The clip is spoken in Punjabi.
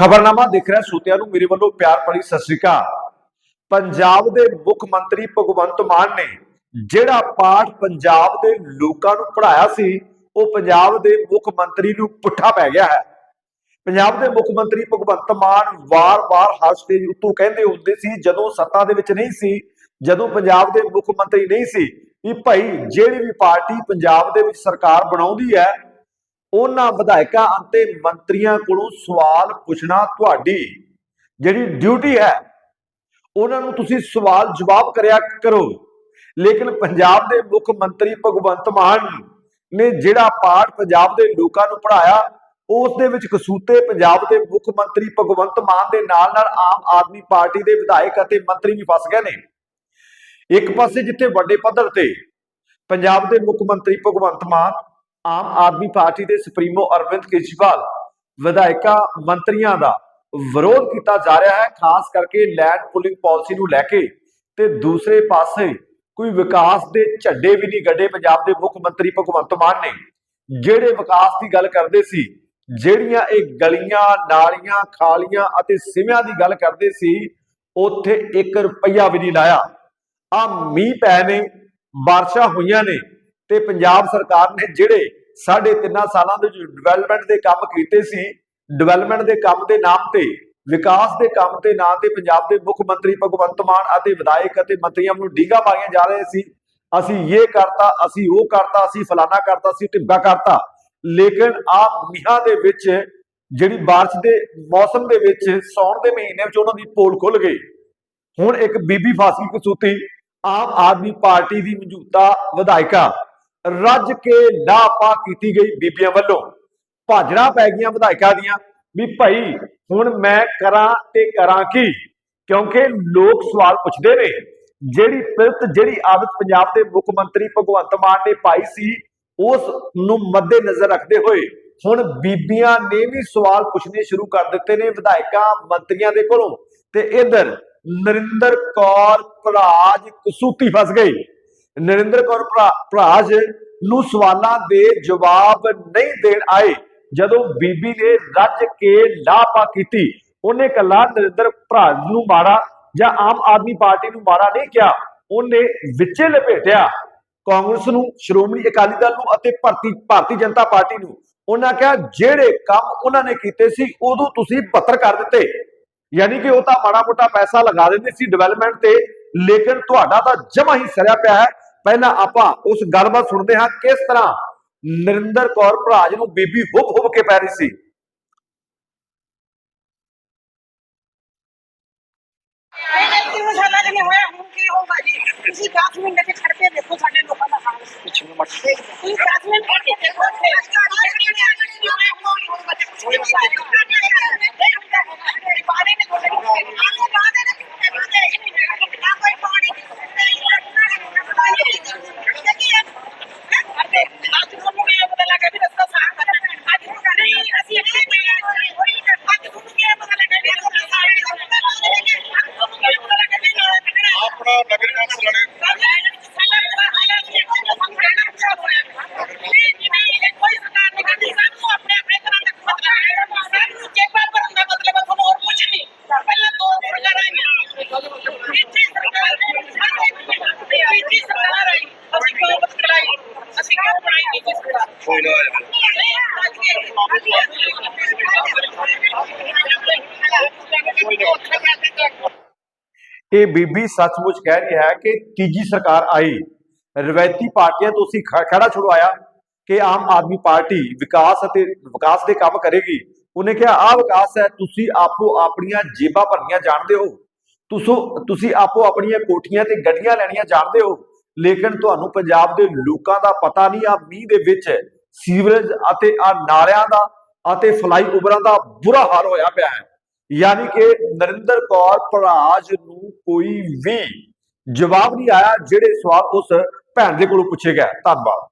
ਖਬਰਨਾਮਾ ਦੇਖ ਰਿਹਾ ਸੂਤਿਆਂ ਨੂੰ ਮੇਰੇ ਵੱਲੋਂ ਪਿਆਰ ਭਰੀ ਸਤਿ ਸ੍ਰੀ ਅਕਾਲ। ਪੰਜਾਬ ਦੇ ਮੁੱਖ ਮੰਤਰੀ ਭਗਵੰਤ ਮਾਨ ਨੇ ਜਿਹੜਾ ਪਾਠ ਪੰਜਾਬ ਦੇ ਲੋਕਾਂ ਨੂੰ ਪੜਾਇਆ ਸੀ, ਉਹ ਪੰਜਾਬ ਦੇ ਮੁੱਖ ਮੰਤਰੀ ਨੂੰ ਪੁੱਠਾ ਪੈ ਗਿਆ ਹੈ। ਪੰਜਾਬ ਦੇ ਮੁੱਖ ਮੰਤਰੀ ਭਗਵੰਤ ਮਾਨ ਵਾਰ-ਵਾਰ ਹਰ ਸਟੇਜ ਉੱਤੋਂ ਕਹਿੰਦੇ ਹੁੰਦੇ ਸੀ, ਜਦੋਂ ਸੱਤਾ ਦੇ ਵਿੱਚ ਨਹੀਂ ਸੀ, ਜਦੋਂ ਪੰਜਾਬ ਦੇ ਮੁੱਖ ਮੰਤਰੀ ਨਹੀਂ ਸੀ, ਵੀ ਭਾਈ ਜਿਹੜੀ ਵੀ ਪਾਰਟੀ ਪੰਜਾਬ ਦੇ ਵਿੱਚ ਸਰਕਾਰ ਬਣਾਉਂਦੀ ਹੈ ਉਹਨਾਂ ਵਿਧਾਇਕਾਂ ਅਤੇ ਮੰਤਰੀਆਂ ਕੋਲੋਂ ਸਵਾਲ ਪੁੱਛਣਾ ਤੁਹਾਡੀ ਜਿਹੜੀ ਡਿਊਟੀ ਹੈ, ਉਹਨਾਂ ਨੂੰ ਤੁਸੀਂ ਸਵਾਲ ਜਵਾਬ ਕਰਿਆ ਕਰੋ। ਲੇਕਿਨ ਪੰਜਾਬ ਦੇ ਮੁੱਖ ਮੰਤਰੀ ਭਗਵੰਤ ਮਾਨ ਨੇ ਜਿਹੜਾ ਪਾਠ ਪੰਜਾਬ ਦੇ ਲੋਕਾਂ ਨੂੰ ਪੜਾਇਆ ਉਸ ਦੇ ਵਿੱਚ ਕਸੂਤੇ ਪੰਜਾਬ ਦੇ ਮੁੱਖ ਮੰਤਰੀ ਭਗਵੰਤ ਮਾਨ ਦੇ ਨਾਲ ਨਾਲ ਆਮ ਆਦਮੀ ਪਾਰਟੀ ਦੇ ਵਿਧਾਇਕ ਅਤੇ ਮੰਤਰੀ ਵੀ ਫਸ ਗਏ ਨੇ। ਇੱਕ ਪਾਸੇ ਜਿੱਥੇ ਵੱਡੇ ਪੱਧਰ ਤੇ ਪੰਜਾਬ ਦੇ ਮੁੱਖ ਮੰਤਰੀ ਭਗਵੰਤ ਮਾਨ ਆਮ ਆਦਮੀ ਪਾਰਟੀ ਦੇ ਸੁਪਰੀਮੋ ਅਰਵਿੰਦ ਕੇਜਰੀਵਾਲ, ਵਿਧਾਇਕਾਂ ਮੰਤਰੀਆਂ ਦਾ ਵਿਰੋਧ ਕੀਤਾ ਜਾ ਰਿਹਾ ਹੈ, ਖਾਸ ਕਰਕੇ ਲੈਂਡ ਪੁਲਿੰਗ ਪਾਲਿਸੀ ਨੂੰ ਲੈ ਕੇ ਤੇ ਦੂਸਰੇ ਪਾਸੇ ਕੋਈ ਵਿਕਾਸ ਦੇ ਝੰਡੇ ਵੀ ਨਹੀਂ ਗੱਡੇ ਪੰਜਾਬ ਦੇ ਮੁੱਖ ਮੰਤਰੀ ਭਗਵੰਤ ਮਾਨ ਨੇ। ਜਿਹੜੇ ਵਿਕਾਸ ਦੀ ਗੱਲ ਕਰਦੇ ਸੀ, ਜਿਹੜੀਆਂ ਇਹ ਗਲੀਆਂ, ਨਾਲੀਆਂ, ਖਾਲੀਆਂ ਅਤੇ ਸਿਵਿਆਂ ਦੀ ਗੱਲ ਕਰਦੇ ਸੀ, ਉੱਥੇ 1 ਰੁਪਈਆ ਵੀ ਨਹੀਂ ਲਾਇਆ। ਆ ਮੀਂਹ ਪੈ ਨੇ, ਬਾਰਿਸ਼ਾਂ ਹੋਈਆਂ ਨੇ ਤੇ ਪੰਜਾਬ ਸਰਕਾਰ ਨੇ ਜਿਹੜੇ ਸਾਢੇ ਤਿੰਨਾਂ ਸਾਲਾਂ ਦੇ ਡਿਵੈਲਪਮੈਂਟ ਦੇ ਕੰਮ ਕੀਤੇ ਸੀ ਡਿਵੈਲਪਮੈਂਟ ਦੇ ਕੰਮ ਦੇ ਨਾਮ ਤੇ, ਵਿਕਾਸ ਦੇ ਕੰਮ ਦੇ ਨਾਂ ਤੇ ਪੰਜਾਬ ਦੇ ਮੁੱਖ ਮੰਤਰੀ ਭਗਵੰਤ ਮਾਨ ਅਤੇ ਵਿਧਾਇਕ ਅਤੇ ਮੰਤਰੀਆਂ ਨੂੰ ਡੀਗਾ ਮਾਰੀਆਂ ਜਾ ਰਹੇ ਸੀ। ਅਸੀਂ ਇਹ ਕਰਤਾ, ਅਸੀਂ ਉਹ ਕਰਤਾ, ਅਸੀਂ ਫਲਾਣਾ ਕਰਤਾ, ਅਸੀਂ ਟਿੱਬਾ ਕਰਤਾ। ਲੇਕਿਨ ਆ ਮੀਂਹਾਂ ਦੇ ਵਿੱਚ ਜਿਹੜੀ ਬਾਰਿਸ਼ ਦੇ ਮੌਸਮ ਦੇ ਵਿੱਚ ਸੌਣ ਦੇ ਮਹੀਨੇ ਵਿੱਚ ਉਹਨਾਂ ਦੀ ਪੋਲ ਖੁੱਲ ਗਈ। ਹੁਣ ਇੱਕ ਬੀਬੀ ਫਾਸੀ ਕਸੂਤੀ ਆਮ ਆਦਮੀ ਪਾਰਟੀ ਦੀ ਮੌਜੂਦਾ ਵਿਧਾਇਕਾ ਰੱਜ ਕੇ ਲਾਪਾ ਕੀਤੀ ਗਈ ਬੀਬੀਆਂ ਵੱਲੋਂ। ਭਾਜੜਾ ਪੈ ਗਈਆਂ ਵਿਧਾਇਕਾਂ ਦੀਆਂ ਵੀ ਭਾਈ, ਹੁਣ ਮੈਂ ਕਰਾਂ ਤੇ ਕਰਾਂ ਕੀ? ਕਿਉਂਕਿ ਲੋਕ ਸਵਾਲ ਪੁੱਛਦੇ ਨੇ, ਜਿਹੜੀ ਪਿਰਤ ਜਿਹੜੀ ਆਦਤ ਪੰਜਾਬ ਦੇ ਮੁੱਖ ਮੰਤਰੀ ਭਗਵੰਤ ਮਾਨ ਨੇ ਪਾਈ ਸੀ, ਉਸ ਨੂੰ ਮੱਦੇ ਨਜ਼ਰ ਰੱਖਦੇ ਹੋਏ, ਹੁਣ ਬੀਬੀਆਂ ਨੇ ਵੀ ਸਵਾਲ ਪੁੱਛਣੇ ਸ਼ੁਰੂ ਕਰ ਦਿੱਤੇ ਨੇ ਵਿਧਾਇਕਾਂ, ਮੰਤਰੀਆਂ ਦੇ ਕੋਲੋਂ। ਤੇ ਇਧਰ ਨਰਿੰਦਰ ਕੌਰ ਭਰਾਜ ਕਸੂਤੀ ਫਸ ਗਈ ਨਰਿੰਦਰ ਕੌਰ ਭਰਾ- ਭਰਾਜ ਨੂੰ ਸਵਾਲਾਂ ਦੇ ਜਵਾਬ ਨਹੀਂ ਦੇਣ ਆਏ। ਜਦੋਂ ਬੀਬੀ ਨੇ ਰੱਜ ਕੇ ਲਾਪਾ ਕੀਤੀ, ਉਹਨੇ ਕੱਲਾ ਨਰਿੰਦਰ ਭਰਾਜ ਨੂੰ ਮਾਰਾ ਜਾਂ ਆਮ ਆਦਮੀ ਪਾਰਟੀ ਨੂੰ ਮਾਰਾ ਨਹੀਂ ਕਿਹਾ। ਉਹਨੇ ਵਿੱਚੇ ਲਪੇਟਿਆ। ਕਾਂਗਰਸ ਨੂੰ, ਸ਼੍ਰੋਮਣੀ ਅਕਾਲੀ ਦਲ ਨੂੰ ਅਤੇ ਭਾਰਤੀ ਭਾਰਤੀ ਜਨਤਾ ਪਾਰਟੀ ਨੂੰ। ਉਹਨਾਂ ਕਿਹਾ, ਜਿਹੜੇ ਕੰਮ ਉਹਨਾਂ ਨੇ ਕੀਤੇ ਸੀ, ਉਦੋਂ ਤੁਸੀਂ ਪੱਤਰ ਕਰ ਦਿੱਤੇ। ਯਾਨੀ ਕਿ ਉਹ ਤਾਂ ਮਾੜਾ ਮੋਟਾ ਪੈਸਾ ਲਗਾ ਦਿੰਦੇ ਸੀ ਡਿਵੈਲਪਮੈਂਟ ਤੇ, ਲੇਕਿਨ ਤੁਹਾਡਾ ਤਾਂ ਜਮਾ ਹੀ ਸਰਿਆ ਪਿਆ ਹੈ। ਪਹਿਲਾਂ ਆਪਾਂ ਉਸ ਗੱਲਬਾਤ ਸੁਣਦੇ ਹਾਂ ਕਿਸ ਤਰ੍ਹਾਂ ਨਰਿੰਦਰ ਕੌਰ ਭਰਾਜ ਨੂੰ ਬੀਬੀ ਹੁਬ ਹੁਬ ਕੇ ਪੈ ਰਹੀ ਸੀ। ਕੀ ਮਸਾਲਾ ਨਹੀਂ ਹੋਇਆ? ਹੁਣ ਕੀ ਹੋਊਗਾ ਜੀ? ਤੁਸੀਂ 10 ਮਿੰਟ ਤੇ ਖੜ ਕੇ ਦੇਖੋ ਸਾਡੇ ਲੋਕਾਂ ਦਾ ਹਾਲ। ਪਿੱਛੇ ਨੂੰ ਮੱਟ ਤੁਸੀਂ 10 ਮਿੰਟ ਖੜ ਕੇ ਦੇਖੋ। ਨਗਰ ਕੌਂਸਲ ਵਾਲੇ ਕੋਈ ਨਾ ਇਹ ਬੀਬੀ ਸੱਚਮੁੱਚ ਕਹਿ ਰਹੀ ਹੈ ਕਿ ਤੀਜੀ ਸਰਕਾਰ ਆਈ। ਰਵਾਇਤੀ ਪਾਰਟੀਆਂ ਤੋਂ ਅਸੀਂ ਖ- ਖੜਾ ਛੁਡਵਾਇਆ ਕਿ ਆਮ ਆਦਮੀ ਪਾਰਟੀ ਵਿਕਾਸ ਅਤੇ ਵਿਕਾਸ ਦੇ ਕੰਮ ਕਰੇਗੀ। ਉਹਨੇ ਕਿਹਾ, ਆਹ ਵਿਕਾਸ ਹੈ, ਤੁਸੀਂ ਆਪੋ ਆਪਣੀਆਂ ਜੇਬਾਂ ਭਰਨੀਆਂ ਜਾਣਦੇ ਹੋ। ਤੁਸੀਂ ਤੁਸੀਂ ਆਪੋ ਆਪਣੀਆਂ ਕੋਠੀਆਂ ਤੇ ਗੱਡੀਆਂ ਲੈਣੀਆਂ ਜਾਣਦੇ ਹੋ। ਲੇਕਿਨ ਤੁਹਾਨੂੰ ਪੰਜਾਬ ਦੇ ਲੋਕਾਂ ਦਾ ਪਤਾ ਨਹੀਂ ਆ ਮੀਂਹ ਦੇ ਵਿੱਚ ਸੀਵਰੇਜ ਅਤੇ ਆ ਨਾਲਿਆਂ ਦਾ ਅਤੇ ਫਲਾਈ ਓਵਰਾਂ ਦਾ ਬੁਰਾ ਹਾਲ ਹੋਇਆ ਪਿਆ ਹੈ। ਯਾਨੀ ਕਿ ਨਰਿੰਦਰ ਕੌਰ ਭਰਾਜ ਨੂੰ ਕੋਈ ਵੀ ਜਵਾਬ ਨਹੀਂ ਆਇਆ ਜਿਹੜੇ ਸਵਾਲ ਉਸ ਭੈਣ ਦੇ ਕੋਲੋਂ ਪੁੱਛੇ ਗਏ। ਧੰਨਵਾਦ।